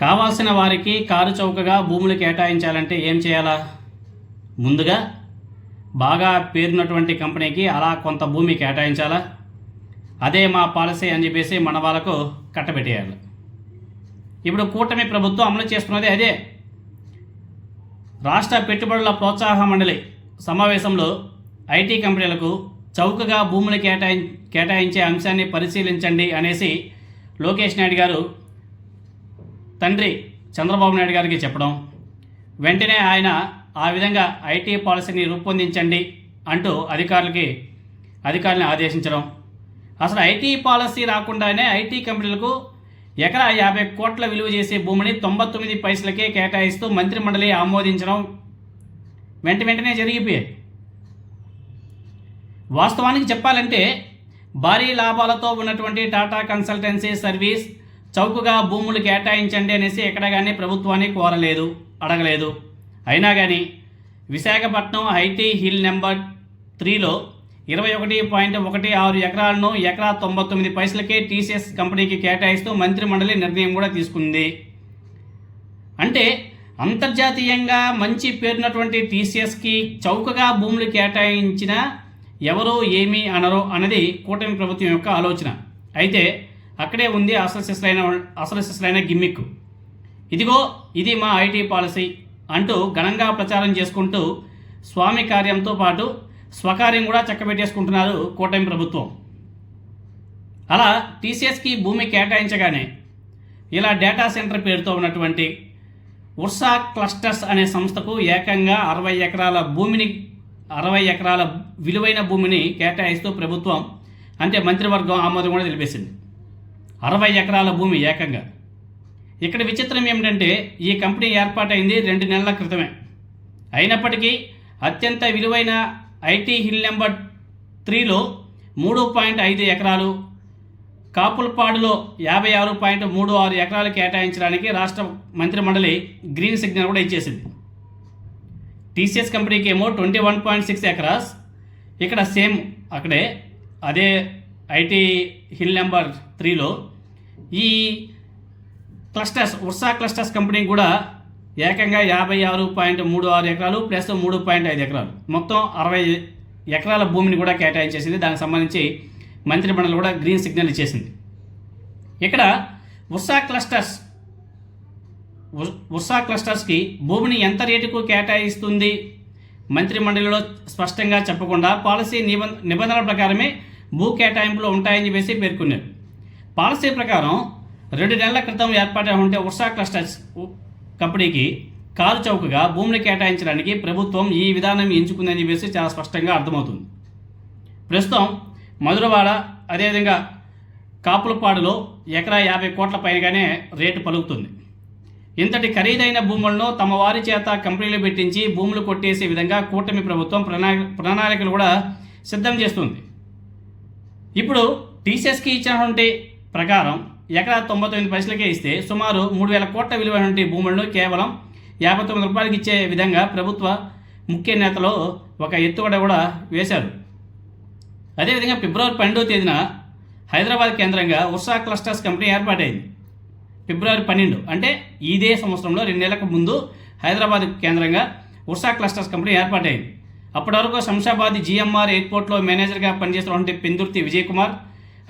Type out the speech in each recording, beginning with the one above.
కావాల్సిన వారికి కారు చౌకగా భూములు కేటాయించాలంటే ఏం చేయాలా? ముందుగా బాగా పేరున్నటువంటి కంపెనీకి అలా కొంత భూమి కేటాయించాలా? అదే మా పాలసీ అని చెప్పేసి మన వాళ్ళకు కట్టబెట్టేయాలి. ఇప్పుడు కూటమి ప్రభుత్వం అమలు చేస్తున్నది అదే. రాష్ట్ర పెట్టుబడుల ప్రోత్సాహ మండలి సమావేశంలో ఐటీ కంపెనీలకు చౌకగా భూములు కేటాయి కేటాయించే అంశాన్ని పరిశీలించండి అనేసి లోకేష్ నాయుడు గారు తండ్రి చంద్రబాబు నాయుడు గారికి చెప్పడం వెంటనే ఆయన ఆ విధంగా ఐటీ పాలసీని రూపొందించండి అంటూ అధికారులకి అధికారులను ఆదేశించడం. అసలు ఐటీ పాలసీ రాకుండానే ఐటీ కంపెనీలకు ఎకరా యాభై కోట్ల విలువ చేసే భూమిని తొంభై తొమ్మిది పైసలకే కేటాయిస్తూ మంత్రిమండలి ఆమోదించడం వెంట వెంటనే జరిగిపోయాయి. వాస్తవానికి చెప్పాలంటే భారీ లాభాలతో ఉన్నటువంటి టాటా కన్సల్టెన్సీ సర్వీస్ చౌకగా భూములు కేటాయించండి అనేసి ఎక్కడ కానీ ప్రభుత్వాన్ని కోరలేదు అడగలేదు. అయినా కానీ విశాఖపట్నం ఐటీ హిల్ నెంబర్ త్రీలో ఇరవై ఒకటి పాయింట్ ఒకటి ఆరు ఎకరాలను ఎకరా తొంభై తొమ్మిది పైసలకే టీసీఎస్ కంపెనీకి కేటాయిస్తూ మంత్రిమండలి నిర్ణయం కూడా తీసుకుంది. అంటే అంతర్జాతీయంగా మంచి పేరున్నటువంటి టీసీఎస్కి చౌకగా భూములు కేటాయించిన ఎవరో ఏమీ అనరో అన్నది కూటమి ప్రభుత్వం యొక్క ఆలోచన. అయితే అక్కడే ఉంది అసలు సిసలైన అసలు గిమ్మిక్. ఇదిగో ఇది మా ఐటీ పాలసీ అంటూ ఘనంగా ప్రచారం చేసుకుంటూ స్వామి కార్యంతో పాటు స్వకార్యం కూడా చక్కబెట్టేసుకుంటున్నారు కూటమి ప్రభుత్వం. అలా టీసీఎస్కి భూమి కేటాయించగానే ఇలా డేటా సెంటర్ పేరుతో ఉన్నటువంటి ఉర్సా క్లస్టర్స్ అనే సంస్థకు ఏకంగా అరవై ఎకరాల భూమిని అరవై ఎకరాల విలువైన భూమిని కేటాయిస్తూ ప్రభుత్వం అంటే మంత్రివర్గం ఆమోదం కూడా తెలిపేసింది. అరవై ఎకరాల భూమి ఏకంగా. ఇక్కడ విచిత్రం ఏమిటంటే ఈ కంపెనీ ఏర్పాటైంది రెండు నెలల క్రితమే. అయినప్పటికీ అత్యంత విలువైన ఐటీ హిల్ నెంబర్ త్రీలో మూడు పాయింట్ ఐదు ఎకరాలు కాపులపాడులో యాభై ఆరు పాయింట్ మూడు ఆరు ఎకరాలు కేటాయించడానికి రాష్ట్ర మంత్రిమండలి గ్రీన్ సిగ్నల్ కూడా ఇచ్చేసింది. టీసీఎస్ కంపెనీకి ఏమో twenty one point six acres. ఇక్కడ సేమ్ అక్కడే అదే ఐటీ హిల్ నెంబర్ త్రీలో ఈ క్లస్టర్స్ ఉర్సా క్లస్టర్స్ కంపెనీ కూడా ఏకంగా యాభై ఆరు పాయింట్ మూడు ఆరు ఎకరాలు ప్లస్ మూడు పాయింట్ ఐదు ఎకరాలు. మొత్తం అరవై ఎకరాల భూమిని కూడా కేటాయించేసింది. దానికి సంబంధించి మంత్రిమండలి కూడా గ్రీన్ సిగ్నల్ ఇచ్చేసింది. ఇక్కడ ఉర్సా క్లస్టర్స్ ఉర్సా క్లస్టర్స్కి భూమిని ఎంత రేటుకు కేటాయిస్తుంది? మంత్రిమండలిలో స్పష్టంగా చెప్పకుండా పాలసీ నిబంధ నిబంధనల ప్రకారమే భూ కేటాయింపులు ఉంటాయని చెప్పేసి పేర్కొన్నారు. పాలసీ ప్రకారం రెండు నెలల క్రితం ఏర్పాటు ఉంటే ఉర్సా క్లస్టర్స్ కంపెనీకి కారు చౌకగా భూమిని కేటాయించడానికి ప్రభుత్వం ఈ విధానం ఎంచుకుందని చెప్పేసి చాలా స్పష్టంగా అర్థమవుతుంది. ప్రస్తుతం మధురవాడ అదేవిధంగా కాపులపాడులో ఎకరా యాభై కోట్ల పైనగానే రేటు పలుకుతుంది. ఇంతటి ఖరీదైన భూములను తమ వారి చేత కంపెనీలు పెట్టించి భూములు కొట్టేసే విధంగా కూటమి ప్రభుత్వం ప్రణా ప్రణాళికలు కూడా సిద్ధం చేస్తుంది. ఇప్పుడు టీసీఎస్కి ఇచ్చినటువంటి ప్రకారం ఎకరా తొంభై తొమ్మిది పైసలకే ఇస్తే సుమారు మూడు వేల కోట్ల విలువైనటువంటి భూములను కేవలం యాభై తొమ్మిది రూపాయలకి ఇచ్చే విధంగా ప్రభుత్వ ముఖ్య నేతలు ఒక ఎత్తుగడ కూడా వేశారు. అదేవిధంగా ఫిబ్రవరి పన్నెండవ తేదీన హైదరాబాద్ కేంద్రంగా ఉర్సా క్లస్టర్స్ కంపెనీ ఏర్పాటైంది. ఫిబ్రవరి పన్నెండు అంటే ఇదే సంవత్సరంలో రెండు నెలలకు ముందు హైదరాబాద్ కేంద్రంగా ఉర్సా క్లస్టర్స్ కంపెనీ ఏర్పాటైంది. అప్పటి వరకు శంషాబాద్ జిఎంఆర్ ఎయిర్పోర్ట్లో మేనేజర్గా పనిచేస్తున్నటువంటి పెందుర్తి విజయ్ కుమార్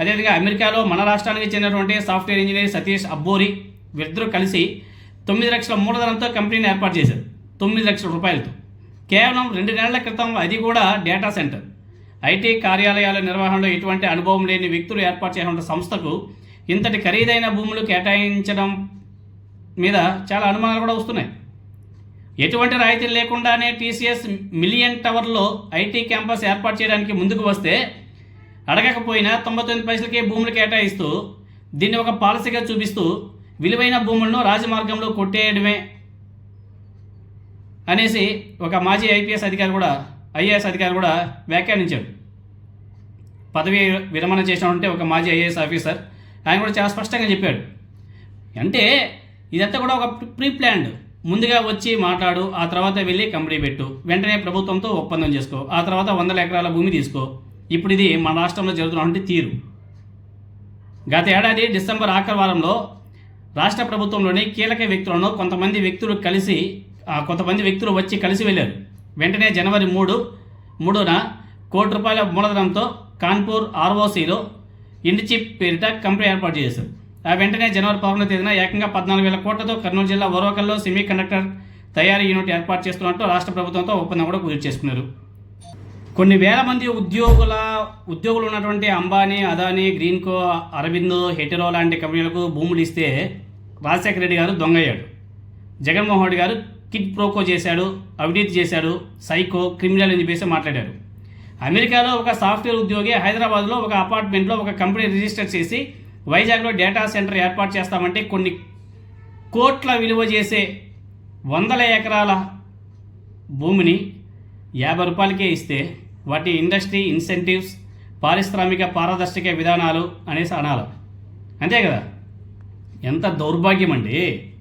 అదేవిధంగా అమెరికాలో మన రాష్ట్రానికి చెందినటువంటి సాఫ్ట్వేర్ ఇంజనీర్ సతీష్ అబ్బోరి వీరిద్దరూ కలిసి తొమ్మిది లక్షల మూలధనంతో కంపెనీని ఏర్పాటు చేశారు. తొమ్మిది లక్షల రూపాయలతో. కేవలం రెండు నెలల క్రితం అది కూడా డేటా సెంటర్. ఐటీ కార్యాలయాల నిర్వహణలో ఎటువంటి అనుభవం లేని వ్యక్తులు ఏర్పాటు చేసిన సంస్థకు ఇంతటి ఖరీదైన భూములు కేటాయించడం మీద చాలా అనుమానాలు కూడా వస్తున్నాయి. ఎటువంటి రాయితీలు లేకుండానే టీసీఎస్ మిలియన్ టవర్లో ఐటీ క్యాంపస్ ఏర్పాటు చేయడానికి ముందుకు వస్తే అడగకపోయినా తొంభై తొమ్మిది పైసలకే భూములు కేటాయిస్తూ దీన్ని ఒక పాలసీగా చూపిస్తూ విలువైన భూములను రాజమార్గంలో కొట్టేయడమే అనేసి ఒక మాజీ ఐపీఎస్ అధికారి కూడా ఐఏఎస్ అధికారి కూడా వ్యాఖ్యానించాడు. పదవి విరమణ చేసినటువంటి ఒక మాజీ ఐఏఎస్ ఆఫీసర్ ఆయన కూడా చాలా స్పష్టంగా చెప్పాడు. అంటే ఇదంతా కూడా ఒక ప్రీ ప్లాన్డ్. ముందుగా వచ్చి మాట్లాడు ఆ తర్వాత వెళ్ళి కంపెనీ పెట్టు వెంటనే ప్రభుత్వంతో ఒప్పందం చేసుకో ఆ తర్వాత వందల ఎకరాల భూమి తీసుకో ఇప్పుడు ఇది మన రాష్ట్రంలో జరుగుతున్నటువంటి తీరు. గత ఏడాది డిసెంబర్ ఆఖరి వారంలో రాష్ట్ర ప్రభుత్వంలోని కీలక వ్యక్తులను కొంతమంది వ్యక్తులు కలిసి కొంతమంది వ్యక్తులు వచ్చి కలిసి వెళ్ళారు. వెంటనే జనవరి మూడు మూడున కోటి రూపాయల మూలధనంతో కాన్పూర్ ఆర్ఓసీలో ఇండిచిప్ పేరిట కంపెనీ ఏర్పాటు చేశారు. ఆ వెంటనే జనవరి పదకొండవ తేదీన ఏకంగా పద్నాలుగు వేల కోట్లతో కర్నూలు జిల్లా ఒరవకల్లో సెమీ కండక్టర్ తయారీ యూనిట్ ఏర్పాటు చేస్తున్నట్టు రాష్ట్ర ప్రభుత్వంతో ఒప్పందం కూడా కుదిరి చేసుకున్నారు. కొన్ని వేల మంది ఉద్యోగుల ఉద్యోగులు ఉన్నటువంటి అంబానీ అదానీ గ్రీన్కో అరవిందో హెటెరో లాంటి కంపెనీలకు భూములు ఇస్తే రాజశేఖర రెడ్డి గారు దొంగయ్యాడు. జగన్మోహన్ రెడ్డి గారు కిడ్ ప్రోకో చేశాడు అవినీతి చేశాడు సైకో క్రిమినల్ అని చెప్పేసి మాట్లాడారు. అమెరికాలో ఒక సాఫ్ట్వేర్ ఉద్యోగి హైదరాబాద్లో ఒక అపార్ట్మెంట్లో ఒక కంపెనీ రిజిస్టర్ చేసి వైజాగ్లో డేటా సెంటర్ ఏర్పాటు చేస్తామంటే కొన్ని కోట్ల విలువ చేసే వందల ఎకరాల భూమిని యాభై రూపాయలకే ఇస్తే వాటి ఇండస్ట్రీ ఇన్సెంటివ్స్ పారిశ్రామిక పారదర్శక విధానాలు అనేసి అనాలి. అంతే కదా? ఎంత దౌర్భాగ్యం అండి